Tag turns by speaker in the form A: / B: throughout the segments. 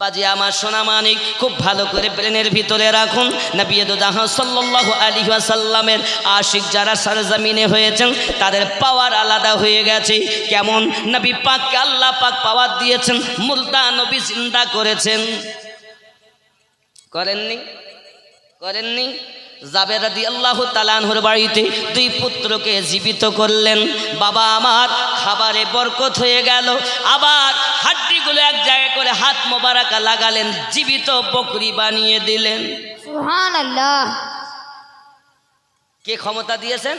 A: আব্বাজি আমার সোনা মানিক, খুব ভালো করে ব্রেনের ভিতরে রাখুন। নবী জাহান সাল্লাল্লাহু আলাইহি ওয়াসাল্লামের আশিক যারা সরজমিনে হয়েছেন, তাদের পাওয়ার আলাদা হয়ে গেছে। কেমন? নবী পাককে আল্লাহ পাক পাওয়ার দিয়েছেন মুলতা নবী চিন্তা করেছেন। করেননি? করেননি? জাবের রাদি আল্লাহ তালানহুর বাড়িতে দুই পুত্রকে জীবিত করলেন। বাবা আমার খাবারে বরকত হয়ে গেল। আবার হাড্ডিগুলো এক করে হাত মোবারকা লাগালেন জীবিত বকরি বানিয়ে দিলেন।
B: আল্লাহ
A: কে ক্ষমতা দিয়েছেন?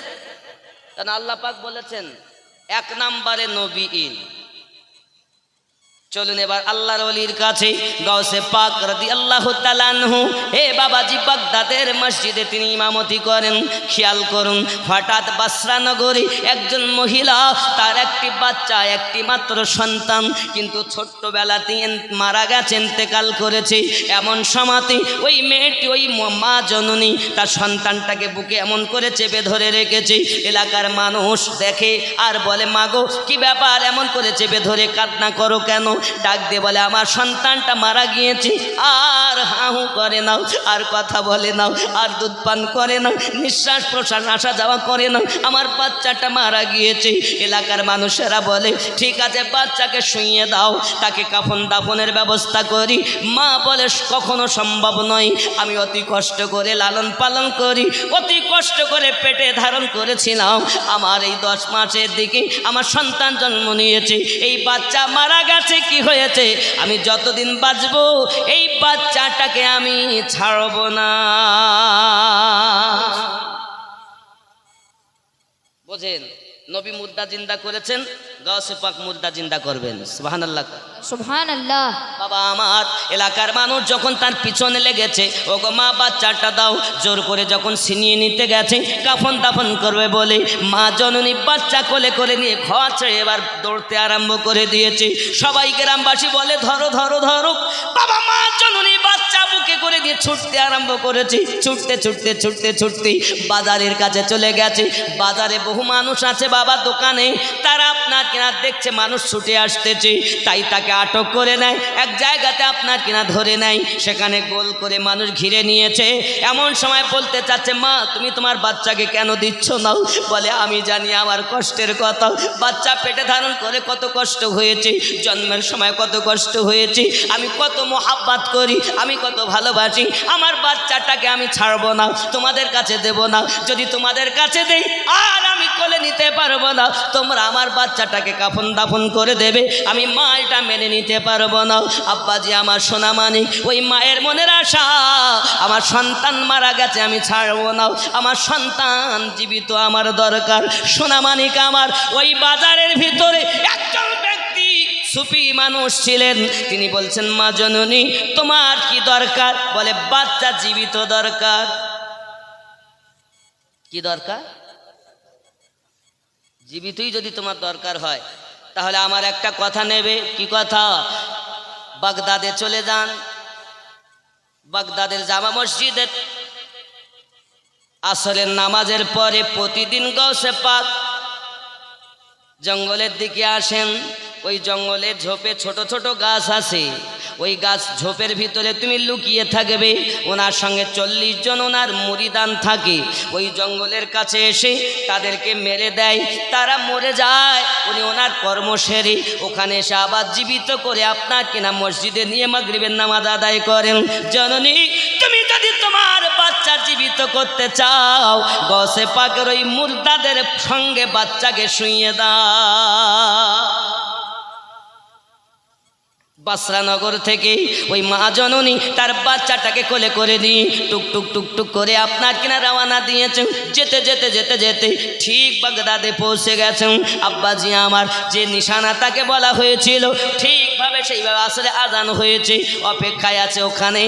A: কারণ আল্লাহ পাক বলেছেন এক নাম্বারে নবী ইন চলুন এবার আল্লাহর অলির কাছে গাউসে পাক রাদি আল্লাহ তালানহু হে বাবাজি বাগদাদের মসজিদে তিনি ইমামতি করেন। খেয়াল করুন, হঠাৎ বাসরা নগরী একজন মহিলা, তার একটি বাচ্চা, একটি মাত্র সন্তান, কিন্তু ছোট্টবেলাতে মারা গেছে ইন্তেকাল করেছে। এমন সমাতে ওই মেয়েটি, ওই মা জননী, তার সন্তানটাকে বুকে এমন করে চেপে ধরে রেখেছে। এলাকার মানুষ দেখে আর বলে, মাগো, কি ব্যাপার? এমন করে চেপে ধরে কান্না করো কেন? ডাক দিয়ে বলে, আমার সন্তানটা মারা গিয়েছে। আর হাহু করে নাও, আর কথা বলে নাও, আর দুধ পান করে নাও, নিঃশ্বাস প্রশ্বাস, আসা যাওয়া করে নাও। আমার বাচ্চাটা মারা গিয়েছে। এলাকার মানুষেরা বলে, ঠিক আছে, বাচ্চাকে শুইয়ে দাও, তাকে কাফন দাফনের ব্যবস্থা করি। মা বলে, কখনো সম্ভব নয়। আমি অতি কষ্ট করে লালন পালন করি, অতি কষ্ট করে পেটে ধারণ করেছিলাম। আমার এই দশ মাসের দিকে আমার সন্তান জন্ম নিয়েছে। এই বাচ্চা মারা গেছে কি হয়েছে? আমি যতদিন বাঁচব, এই বাচ্চাটাকে আমি ছাড়ব না। বোঝেন, নবী মুদ্রা জিন্দা করেছেন গাছে পাক মুদ্রা জিন্দা করবেন। সুবাহান বাবা, আমার এলাকার মানুষ যখন তার পিছনে লেগেছে ও গো মা বাচ্চাটা দাও, জোর করে যখন ছিনিয়ে নিতে গেছে, কাফন দাফন করবে বলে মা জননী বাচ্চা কোলে করে নিয়ে খাওয়াচ্ছে এবার দৌড়তে আরম্ভ করে দিয়েছে। সবাই গ্রামবাসী বলে, ধরো ধরো ধরো। বাবা, মা জননী বাচ্চা বুকে করে দিয়ে ছুটতে আরম্ভ করেছে। ছুটতে ছুটতে ছুটতে ছুটতে বাজারের কাছে চলে গেছে। বাজারে বহু মানুষ আছে বাবা, দোকানে। তারা আপনার কিনা দেখছে মানুষ ছুটে আসতেছে, তাই তাকে আটক করে নেয়। এক জায়গাতে আপনার কিনা ধরে নেয়, সেখানে গোল করে মানুষ ঘিরে নিয়েছে। এমন সময় বলতে চাচ্ছে, মা, তুমি তোমার বাচ্চাকে কেন দিচ্ছ না? বলে, আমি জানি আমার কষ্টের কথা। বাচ্চা পেটে ধারণ করে কত কষ্ট হয়েছে, জন্মের সময় কত কষ্ট হয়েছে। আমি কত মোহাব্বাত করি, আমি কত ভালোবাসি। আমার বাচ্চাটাকে আমি ছাড়বো না, তোমাদের কাছে দেব না। যদি তোমাদের কাছে দেই, আর আমি কোলে নিতে পারব না। তোমরা আমার বাচ্চাটাকে কাফন দাফন করে দেবে, আমি মা এটা মেনে নিতে পারব না। আব্বাজি, আমার সোনা মানিক ওই মায়ের মনের আশা, আমার সন্তান মারা গেছে, আমি ছাড়বো না। আমার সন্তান জীবিত, আমার দরকার। সোনা মানিক আমার ওই বাজারের ভিতরে একজন ব্যক্তি সুফি মানুষ ছিলেন। তিনি বলছেন, মা জননী, তোমার কি দরকার? বলে, বাচ্চা জীবিত দরকার। কি দরকার? জীবিতই যদি তোমার দরকার হয়, তাহলে আমার একটা কথা নেবে। কি কথা? বাগদাদে চলে যান। বাগদাদের জামা মসজিদে। আসরের নামাজের পরে প্রতিদিন গৌসে পাক। জঙ্গলের দিকে আসেন। ওই জঙ্গলের ঝোপে ছোট ছোট গাছ আছে। ওই গাছ ঝোপের ভিতরে তুমি লুকিয়ে থাকবে। ওনার সঙ্গে চল্লিশ জন ওনার মুড়িদান থাকে। ওই জঙ্গলের কাছে এসে তাদেরকে মেরে দেয়। তারা মরে যায়। উনি ওনার কর্ম সেরে ওখানে এসে আবার জীবিত করে আপনার কিনা মসজিদে নিয়ে মাগরিবের নামাজ আদায় করেন। জননী, তুমি যদি তোমার বাচ্চা জীবিত করতে চাও, গসে পাকের ওই মুর্দাদের সঙ্গে বাচ্চাকে শুইয়ে দাও। বাসরানগর থেকে ওই মা জননী তার বাচ্চাটাকে কোলে করে দিয়ে টুক টুক টুক টুক করে আপনার কিনা রওনা দিয়েছেন। যেতে যেতে যেতে যেতে ঠিক বাগদাদে পৌঁছে গেছেন। আব্বাজি আমার যে নিশানা তাকে বলা হয়েছিল, ঠিকভাবে সেইভাবে আসলে আজান হয়েছে, অপেক্ষায় আছে ওখানে।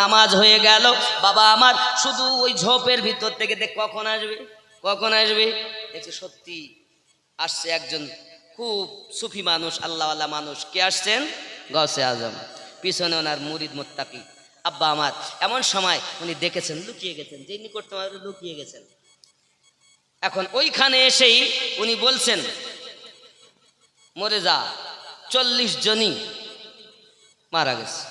A: নামাজ হয়ে গেল। বাবা আমার, শুধু ওই ঝোপের ভিতর থেকে দেখ, কখন আসবে? কখন আসবে? দেখছে সত্যি আসছে একজন খুব সুফি মানুষ, আল্লাহওয়ালা মানুষ। কে আসছেন? গসে আজম, পিছনে ওনার মুরিদ মোত্তাকি। আব্বা আমার, এমন সময় উনি দেখেছেন, লুকিয়ে গেছেন, যে নিকট তোমার লুকিয়ে গেছেন। এখন ওইখানে এসেই উনি বলছেন, মরে যা, চল্লিশ জনই মারা গেছে।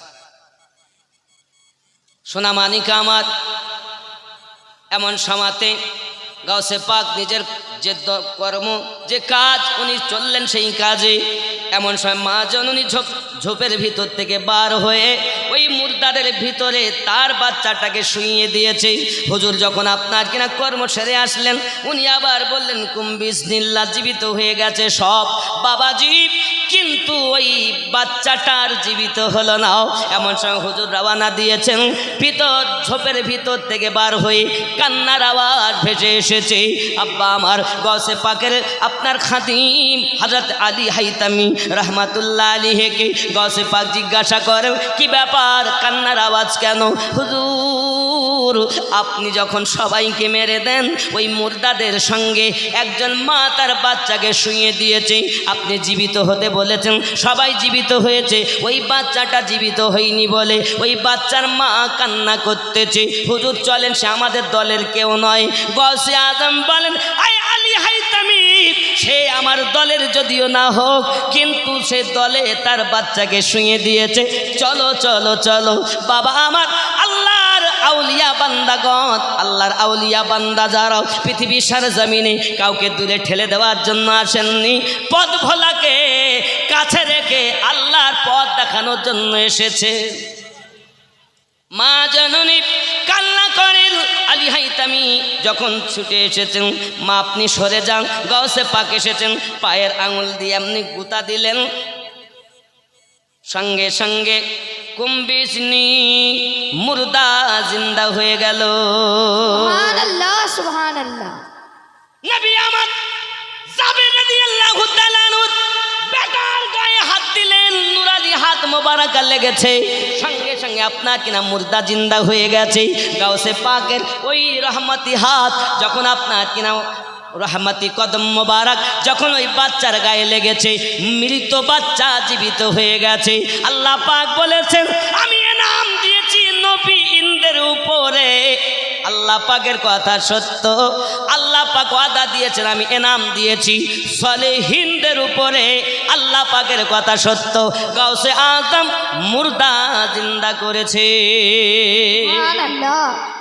A: সোনামানিকা আমার, এমন সমাতে গাউসে পাক নিজের যে কর্ম, যে কাজ উনি চললেন সেই কাজে এমন সময় মা জননী ঝোপ, ঝোপের ভিতর থেকে বার হয়ে ওই মুর্দাদের ভিতরে তার বাচ্চাটাকে শুইয়ে দিয়েছে। হুজুর যখন আপনার কিনা কর্ম সেরে আসলেন, উনি আবার বললেন কুম্বিস নীল্লা জীবিত হয়ে গেছে সব। বাবাজি কিন্তু ওই বাচ্চাটার জীবিত হলো না। এমন সময় হুজুর রওয়ানা দিয়েছেন। ভিতর, ঝোপের ভিতর থেকে বার হয়ে কান্নার আওয়াজ ভেসে এসেছে। আব্বা আমার গসে পাকের আপনার খাতিম হজরত আলী হাইতামি রহমাতুল্লাহ আলী হেকে গসে পাক জিজ্ঞাসা করেন, কি ব্যাপার? কান্নার আওয়াজ কেন? হুজুর, আপনি যখন সবাইকে মেরে দেন, ওই মুর্দাদের সঙ্গে একজন মা তার বাচ্চাকে শুইয়ে দিয়েছে। আপনি জীবিত হতে বলেছেন সবাই জীবিত হয়েছে। ওই বাচ্চাটা জীবিত হয়নি বলে ওই বাচ্চার মা কান্না করতেছে। হুজুর চলেন, সে আমাদের দলের কেউ নয়। গসে আজম বলেন সে আমার দলের যদিও না হোক, কিন্তু সে দলে তার বাচ্চাকে শুয়ে দিয়েছে। চলো চলো চলো, বাবা আমার, আল্লাহর আউলিয়া বান্দাগণ আল্লাহর আউলিয়া বান্দা যারা, পৃথিবীর সারা জমিনে কাউকে দূরে ঠেলে দেওয়ার জন্য আসেননি। পদ ভোলাকে কাছে রেখে আল্লাহর পথ দেখানোর জন্য এসেছে। মা জননী কান্না করেন, আলী হাইতামি, যখন ছুটে এসেছেন, মা আপনি সরে যান গাউসে পাক এসেছেন, পায়ের আঙুল দিয়ে আপনি গুতা দিলেন। সঙ্গে সঙ্গে কুম্বিসনি মুর্দা জিন্দা হয়ে গেল।
B: সুবহান আল্লাহ
A: হাত মোবারকা লেগেছে। সঙ্গে সঙ্গে আপনার কিনা মুর্দা জিন্দা হয়ে গেছে। গাউসে পাকের ওই রহমতি হাত, যখন আপনার কিনা রহমতি কদম মোবারক, যখন ওই বাচ্চার গায়ে লেগেছে, মৃত বাচ্চা জীবিত হয়ে গেছে। আল্লাহ পাক বলেছেন, আমি এ নাম দিয়েছি নবী ইন্দের উপরে। আল্লাহ পাকের কথা সত্য। আল্লাহ পাক ওয়াদা দিয়েছেন, আমি এনাম দিয়েছি। সলে হিন্দের উপরে আল্লাহ পাকের কথা সত্য। গাউসে আজম মুর্দা জিন্দা করেছে।
B: আল্লাহ